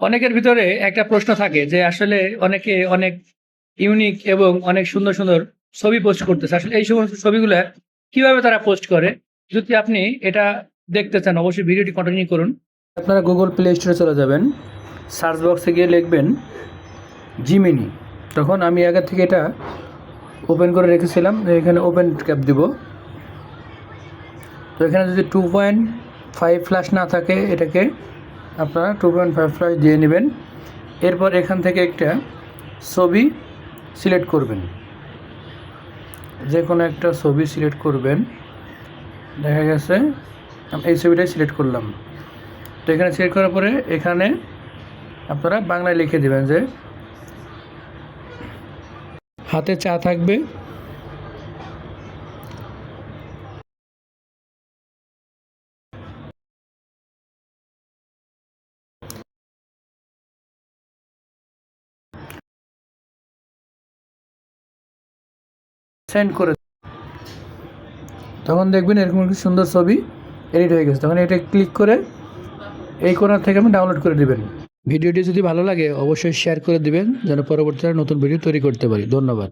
অনেকের ভিতরে একটা প্রশ্ন থাকে যে আসলে অনেকে অনেক ইউনিক এবং অনেক সুন্দর সুন্দর ছবি পোস্ট করতেছে। আসলে এই সমস্ত ছবিগুলো কীভাবে তারা পোস্ট করে? যদি আপনি এটা দেখতে চান, অবশ্যই ভিডিওটি কন্টিনিউ করুন। আপনারা গুগল প্লে স্টোরে চলে যাবেন। সার্চ বক্সে গিয়ে লিখবেন জিমিনি তখন আমি আগে থেকে এটা ওপেন করে রেখেছিলাম এখানে ওপেন ক্যাপ দিব। তো এখানে যদি টু পয়েন্ট ফাইভ ফ্ল্যাশ না থাকে, এটাকে আপনারা টু পয়েন্ট ফাইভ ফ্ল্যাশ দিয়ে নেবেন। এরপর এখান থেকে একটা ছবি সিলেক্ট করবেন। যে কোনো একটা ছবি সিলেক্ট করবেন। দেখা গেছে এই ছবিটাই সিলেক্ট করলাম। তো এখানে সিলেক্ট করার পরে এখানে আপনারা বাংলায় লিখে দেবেন যে, হাতে চা থাকবে সেন্ড করে তখন দেখবেন এরকম একটি সুন্দর ছবি এডিট হয়ে গেছে। তখন এটা ক্লিক করে এই কোনার থেকে আপনি ডাউনলোড করে দেবেন। ভিডিওটি যদি ভালো লাগে, অবশ্যই শেয়ার করে দিবেন, যেন পরবর্তীতে নতুন ভিডিও তৈরি করতে পারি। ধন্যবাদ।